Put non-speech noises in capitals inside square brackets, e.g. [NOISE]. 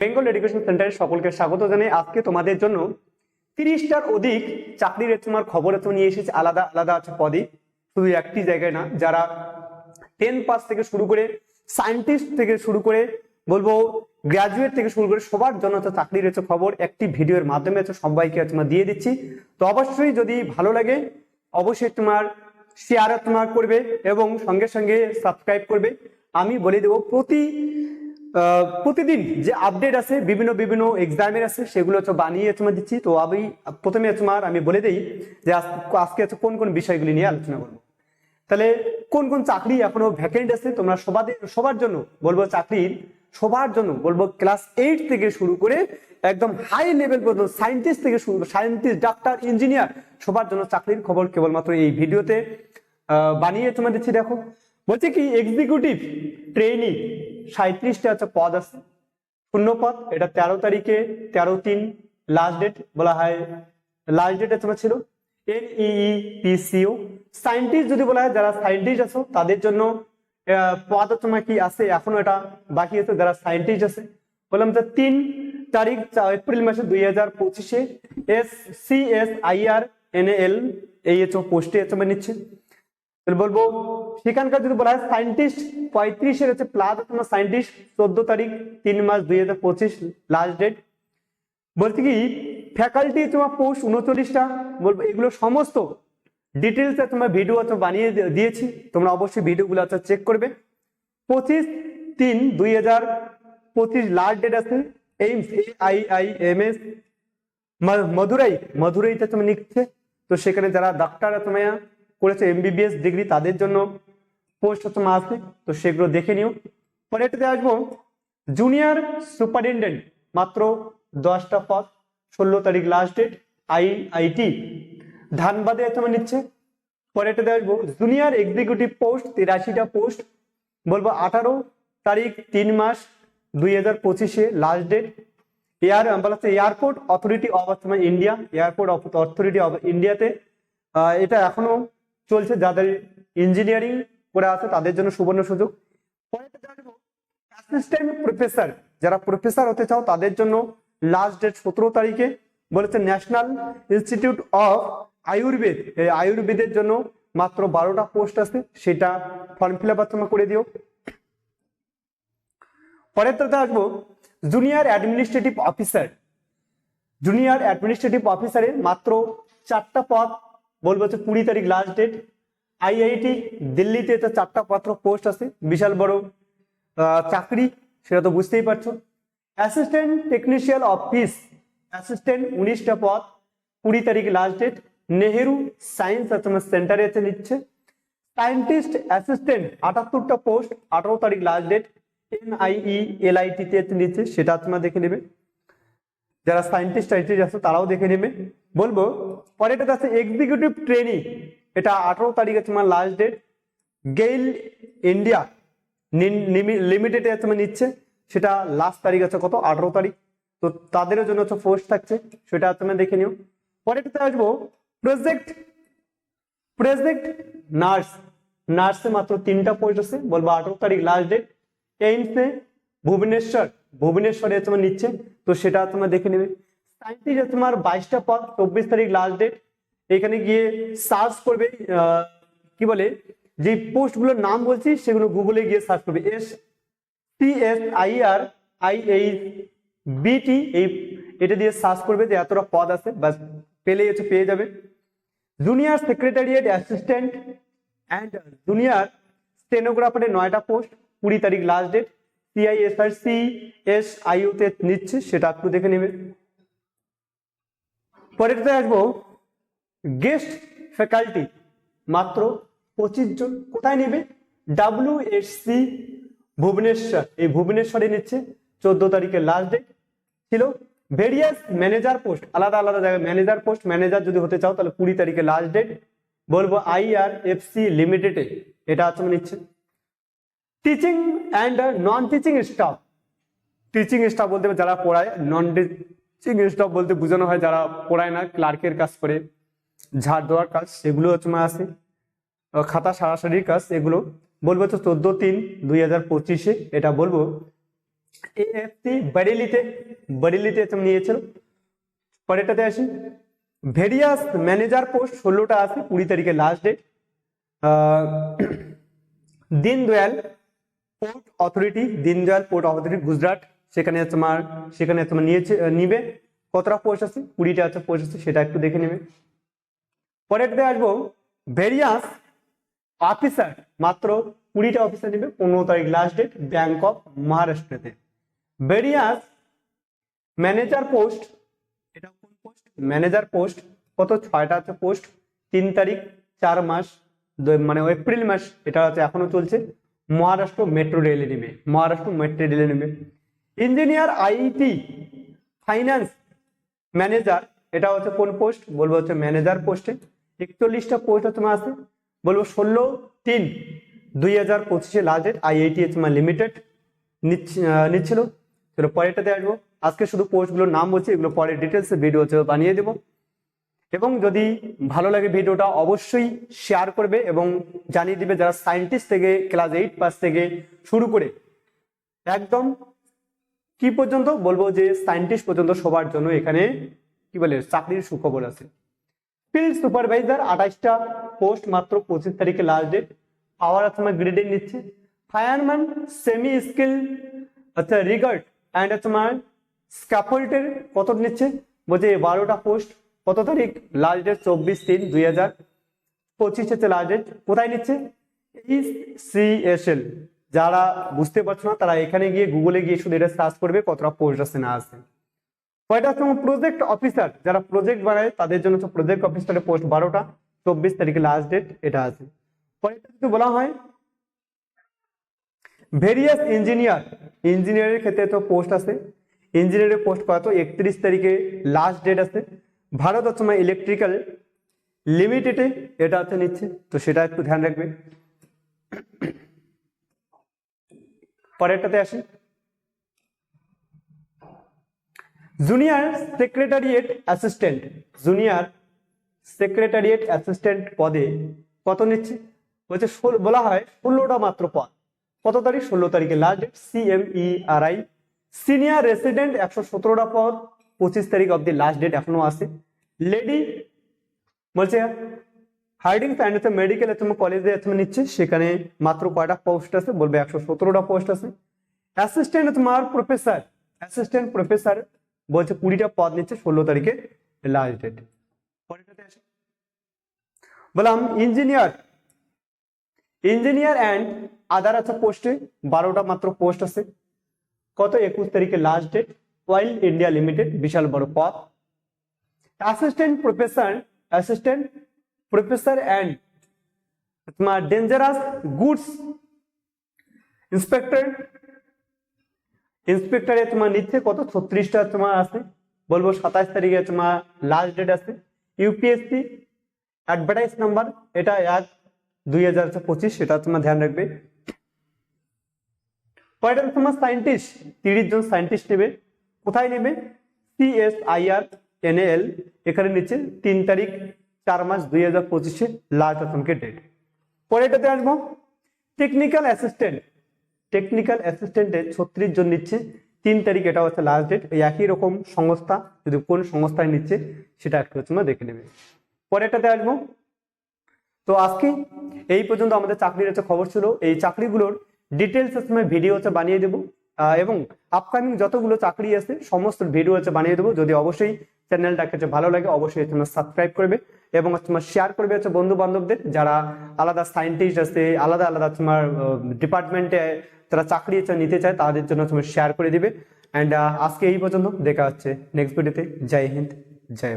Bengal education সেন্টারে সকলকে স্বাগত জানাই। আজকে তোমাদের জন্য তিরিশটার অধিক চাকরির তোমার খবর তো নিয়ে এসেছে। আলাদা আলাদা আছে পদে। শুধু একটি জায়গায় না, যারা টেন পাস থেকে শুরু করে সায়েন্টিস্ট থেকে শুরু করে বলব গ্রাজুয়েট থেকে শুরু করে সবার জন্য তো চাকরির হচ্ছে খবর। একটি ভিডিওর মাধ্যমে সবাইকে তোমার দিয়ে দিচ্ছি। তো অবশ্যই যদি ভালো লাগে, অবশ্যই তোমার শেয়ার তোমার করবে এবং সঙ্গে সঙ্গে সাবস্ক্রাইব করবে। আমি বলে দেবো প্রতি প্রতিদিন যে আপডেট আছে, বিভিন্ন বিভিন্ন এক্সামের আছে, সেগুলো হচ্ছে বানিয়ে তোমার দিচ্ছি। তো আমি প্রথমে তোমার আমি বলে দিই যে আজ- আজকে হচ্ছে কোন কোন বিষয়গুলি নিয়ে আলোচনা করব। তাহলে কোন কোন চাকরি এখনও ভ্যাকেন্ট আছে, তোমরা সবাদের সবার জন্য বলব চাকরির সবার জন্য বলব ক্লাস এইট থেকে শুরু করে একদম হাই লেভেল পর্যন্ত সায়েন্টিস্ট থেকে শুরু সায়েন্টিস্ট ডাক্তার ইঞ্জিনিয়ার সবার জন্য চাকরির খবর কেবলমাত্র এই ভিডিওতে বানিয়ে তোমার দিচ্ছি। দেখো, বলছে কি এক্সিকিউটিভ ট্রেনিং সাঁত্রিশটা হচ্ছে পদ আছে। শূন্য পদ, এটা তেরো তারিখে, তেরো তিন লাস্ট ডেট বলা হয়। লাস্ট ডেট তোমার ছিল এন ইই পিসিও সায়েন্টিস্ট যদি বলা হয়, যারা সায়েন্টিস্ট আছো, তাদের জন্য পদ তোমার কি আছে? এখনও এটা বাকি আছে। যারা সায়েন্টিস্ট আছে, বললাম যে তিন তারিখ এপ্রিল মাসে দুই হাজার পঁচিশে S C S I R N L এই হচ্ছে পোস্টে তোমার নিচ্ছে। বলব, সেখানকার যদি বলা হয় সায়েন্টিস্ট পঁয়ত্রিশের হচ্ছে প্লাস তোমার সায়েন্টিস্ট চোদ্দ তারিখ, তিন মাস দুই হাজার পঁচিশ লাস্ট ডেট বলছি কি ফ্যাকাল্টি তোমার পোস্ট উনচল্লিশটা, বলব এগুলো সমস্ত ডিটেলস তোমার ভিডিও তো বানিয়ে দিয়েছি, তোমরা অবশ্যই ভিডিওগুলো আছে চেক করবে। পঁচিশ তিন দুই হাজার পঁচিশ লাস্ট ডেট আছে, AIIMS I I M S Madurai মধুরাইতে তুমি নিচ্ছে তো সেখানে যারা ডাক্তার তোমার করেছে এমবিবিএস ডিগ্রি তাদের জন্য পোস্ট তোমার আছে তো সেগুলো দেখে নিও। পরে এটাতে আসব জুনিয়র সুপারিনটেন্ডেন্ট মাত্র দশটা পদ, ষোলো তারিখ লাস্ট ডেট আই আইটি ধানবাদে তোমার নিচ্ছে। পরে এটাতে আসব জুনিয়র এক্সিকিউটিভ পোস্ট তিরাশিটা পোস্ট বলব আঠারো তারিখ, তিন মাস, দুই হাজার পঁচিশে লাস্ট ডেট এয়ার বলা হচ্ছে airport authority of India, airport authority of ইন্ডিয়াতে। এটা এখনও চলছে, যাদের ইঞ্জিনিয়ারিং করে আছে, তাদের জন্য সুবর্ণ সুযোগ। প্রফেসর যারা প্রফেসর হতে চাও, তাদের জন্য লাস্ট ডেট সতেরো তারিখে বলেছে ন্যাশনাল ইনস্টিটিউট অফ আয়ুর্বেদ এই আয়ুর্বেদের জন্য মাত্র বারোটা পোস্ট আছে, সেটা ফর্ম ফিল আপ করে দিও। পরেরটাতে আসব junior administrative officer junior administrative অফিসারের মাত্র চারটা পদ বলব হচ্ছে কুড়ি তারিখ লাস্ট ডেট আইআইটি দিল্লিতে তো চারটা পত্র পোস্ট আছে। বিশাল বড় চাকরি, সেটা তো বুঝতেই পারছ। অ্যাসিস্ট্যান্ট টেকনিশিয়াল অফিস অ্যাসিস্ট্যান্ট উনিশটা পদ, কুড়ি তারিখ লাস্ট ডেট নেহেরু সায়েন্স সেন্টারে এসে নিচ্ছে। সায়েন্টিস্ট অ্যাসিস্ট্যান্ট আটাত্তরটা পোস্ট আঠারো তারিখ লাস্ট ডেট এনআইই এলআইটি তে নিচ্ছে, সেটা তোমরা দেখে নেবে। যারা সায়েন্টিস্ট টাইটিস্ট আছে, তারাও দেখে নেবে। বলব পরে পরেরটা আছে এক্সিকিউটিভ ট্রেনিং এটা আঠারো তারিখ আছে তোমার last date GAIL India limited তোমার নিচ্ছে। সেটা লাস্ট তারিখ আছে কত? আঠারো তারিখ। তো তাদেরও জন্য হচ্ছে পোস্ট থাকছে। সেটা তোমরা দেখে নিও। পরেরটাতে আসব প্রজেক্ট প্রজেক্ট নার্স নার্সে মাত্র তিনটা পোস্ট আছে। বলব আঠারো তারিখ লাস্ট ডেট এইমসে ভুবনেশ্বর, ভুবনেশ্বরে তোমার নিচ্ছে, তো সেটা তোমরা দেখে নেবে। সায়েন্টিস্ট তোমার বাইশটা পদ চব্বিশ তারিখ লাস্ট ডেট এখানে গিয়ে সার্চ করবে কি বলে, যে পোস্টগুলোর নাম বলছি, সেগুলো গুগলে গিয়ে সার্চ করবে। S C S I R I H BT এই এটা দিয়ে সার্চ করবে যে এতটা পদ আছে বাস পেলেই হচ্ছে পেয়ে যাবে। Junior secretariat assistant and junior স্টেনোগ্রাফারের নয়টা পোস্ট কুড়ি তারিখ লাস্ট ডেট সিআইএসআর সি নিচ্ছে, সেটা একটু দেখে নেবে পরেরটাতে আসব। গেস্ট ফ্যাকাল্টি, মাত্র পঁচিশ জন। কোথায় নেবে? W S Bhubaneswar. এই ভুবনেশ্বরে নিচ্ছে। চোদ্দ তারিখে লাস্ট ডেট ছিল। ভেরিয়াস ম্যানেজার পোস্ট আলাদা আলাদা জায়গায় ম্যানেজার পোস্ট ম্যানেজার যদি হতে চাও, তাহলে কুড়ি তারিখে লাস্ট ডেট বলব আই আর এফ সি লিমিটেডে এটা আছে নিচ্ছে। Teaching and non teaching staff teaching staff বলতে যারা পড়ায় নন টিচিং স্টাফ বলতে বোঝানো হয় যারা পড়ায় না ক্লার্কের কাজ করে, ঝাড় দেওয়ার কাজ, সেগুলো তোমার আছে। খাতা সারাসারির কাজ, এগুলো। বলব তো চোদ্দ তিন দুই হাজার পঁচিশে, এটা বলব। এএফসি বারেলিতে বারেলিতে তুমি নিয়েছিল, পরেরটাতে আসি। ভেরিয়াস ম্যানেজার পোস্ট ষোলোটা আছে, কুড়ি তারিখে last date [CLEARS THROAT] Deendayal port authority Deendayal port authority Gujarat সেখানে তোমার সেখানে তোমার নিয়েছে নিবে। কতটা পোস্ট আছে? কুড়িটা আছে পোস্ট আছে, সেটা একটু দেখে নেবে। পরেরটাতে আসব ভেরিয়াস অফিসার মাত্র কুড়িটা অফিসার নেবে, পনেরো তারিখ লাস্ট ডেট ব্যাংক অফ মহারাষ্ট্রতে ভেরিয়াস ম্যানেজার পোস্ট এটা কোন পোস্ট ম্যানেজার পোস্ট কত? ছয়টা আছে পোস্ট তিন তারিখ, চার মাস মানে এপ্রিল মাস, এটা হচ্ছে এখনও চলছে। মহারাষ্ট্র মেট্রো রেলে নেবে মহারাষ্ট্র মেট্রো রেলে নেবে ইঞ্জিনিয়ার আইটি ফাইন্যান্স ম্যানেজার এটা হচ্ছে কোন পোস্ট বলব হচ্ছে ম্যানেজার পোস্টে একচল্লিশটা পোস্ট তোমার আছে বলব ষোলো তিন দুই হাজার পঁচিশে লাস্ট ডেট আইআইটি তোমার লিমিটেড নিচ্ছিল। পরেরটাতে আসব। আজকে শুধু পোস্টগুলোর নাম বলছি, এগুলো পরে ডিটেলসে ভিডিও বানিয়ে দেবো। এবং যদি ভালো লাগে ভিডিওটা অবশ্যই শেয়ার করবে এবং জানিয়ে দিবে যারা সায়েন্টিস্ট থেকে ক্লাস এইট পাস থেকে শুরু করে। একদম কি পর্যন্ত? বলব যে সায়েন্টিস্ট পর্যন্ত সবার জন্য এখানে কি বলে, চাকরির সুখবর আছে। ফিল্ড সুপারভাইজার আঠাশটা পোস্ট মাত্র পঁচিশ তারিখে লাস্ট ডেট পাওয়ার তোমার গ্রেডে নিচ্ছে। ফায়ারম্যান সেমি স্কিল আচ্ছা রিগার্ড অ্যান্ড তোমার স্ক্যাফোল্ডের কত নিচ্ছে? বলছে বারোটা পোস্ট কত তারিখ? লাস্ট ডেট চব্বিশ তিন দুই হাজার পঁচিশ হচ্ছে লাস্ট ডেট কোথায় নিচ্ছে? সিএসএল যারা বুঝতে পারছ না, তারা এখানে গিয়ে গুগলে গিয়ে শুধু এটা সার্চ করবে, কতটা পোস্ট আছে না আছে। কয়টা হচ্ছে প্রজেক্ট অফিসার যারা প্রজেক্ট বানায়, তাদের জন্য হচ্ছে প্রজেক্ট অফিসারের পোস্ট বারোটা। চব্বিশ তারিখে লাস্ট ডেট এটা আছে। পরেরটা যদি বলা হয় ভেরিয়াস ইঞ্জিনিয়ার ইঞ্জিনিয়ারের ক্ষেত্রে তো পোস্ট আছে। ইঞ্জিনিয়ারের পোস্ট কত একত্রিশ তারিখে লাস্ট ডেট আছে। ভারত হচ্ছে ইলেকট্রিক্যাল লিমিটেডে এটা হচ্ছে নিচ্ছে। তো সেটা একটু ধ্যান রাখবে। পরেরটাতে আসি। Junior secretariat assistant junior secretariat assistant পদে কত নিচ্ছে? বলছে বলা হয় ষোলোটা মাত্র পদ। কত তারিখ? ষোলো তারিখে। Last date CMERI senior resident একশো সতেরোটা পদ। পঁচিশ তারিখ অব্দি লাস্ট ডেট এখনও আছে। লেডি বলছে হার্ডিং অ্যান্ড মেডিকেল তুমি কলেজে তুমি নিচ্ছে। সেখানে মাত্র কয়টা পোস্ট আছে? বলবে একশো সতেরোটা পোস্ট আছে। অ্যাসিস্ট্যান্ট তোমার প্রফেসর অ্যাসিস্ট্যান্ট প্রফেসর বলছে, কুড়িটা পদ নিচ্ছে ষোলো তারিখে লাস্ট ডেট পরেরটাতে আসি। বললাম ইঞ্জিনিয়ার ইঞ্জিনিয়ার অ্যান্ড আদার আছে পোস্টে বারোটা মাত্র পোস্ট আছে। কত? একুশ তারিখে last date wild India limited বিশাল বড় পদ assistant professor assistant professor and তোমার ডেঞ্জারাস গুডস ইন্সপেক্টর ইন্সপেক্টরে তোমার নিচ্ছে কত? ছত্রিশটা তোমার আছে। বলব সাতাশ তারিখে তোমার লাস্ট ডেট আছে। ইউপিএসসি অ্যাডভার্টাইজ নাম্বার এটা এক দুই হাজার পঁচিশ, সেটা তোমার ধ্যান রাখবে। কয়টা তোমার সায়েন্টিস্ট তিরিশ জন সায়েন্টিস্ট নেবে। কোথায় নেবে? সিএসআইআর এনএল এখানে নিচ্ছে তিন তারিখ, চার মাস দুই হাজার পঁচিশে লাস্ট অসমকে ডেট পরেরটাতে আসব। টেকনিক্যাল অ্যাসিস্ট্যান্ট টেকনিক্যাল অ্যাসিস্ট্যান্টে ছত্রিশ জন নিচ্ছে, তিন তারিখ এটা হচ্ছে লাস্ট ডেট এই একই রকম সংস্থা, যদি কোন সংস্থায় নিচ্ছে, সেটা একটু তোমরা দেখে নেবে। পরেরটাতে আসব। তো আজকে এই পর্যন্ত আমাদের চাকরির হচ্ছে খবর ছিল। এই চাকরিগুলোর ডিটেলস ভিডিও হচ্ছে বানিয়ে দেবো। এবং আপকামিং যতগুলো চাকরি আছে, সমস্ত ভিডিও হচ্ছে বানিয়ে দেবো। যদি অবশ্যই চ্যানেলটাকে হচ্ছে ভালো লাগে, অবশ্যই তোমরা সাবস্ক্রাইব করবে এবং তোমার শেয়ার করবে হচ্ছে বন্ধু বান্ধবদের যারা আলাদা সায়েন্টিস্ট আছে, আলাদা আলাদা তোমার ডিপার্টমেন্টে তারা চাকরি নিতে চায়, তাদের জন্য তুমি শেয়ার করে দিবে। অ্যান্ড আজকে এই পর্যন্ত, দেখা হচ্ছে নেক্সট ভিডিওতে জয় হিন্দ, জয়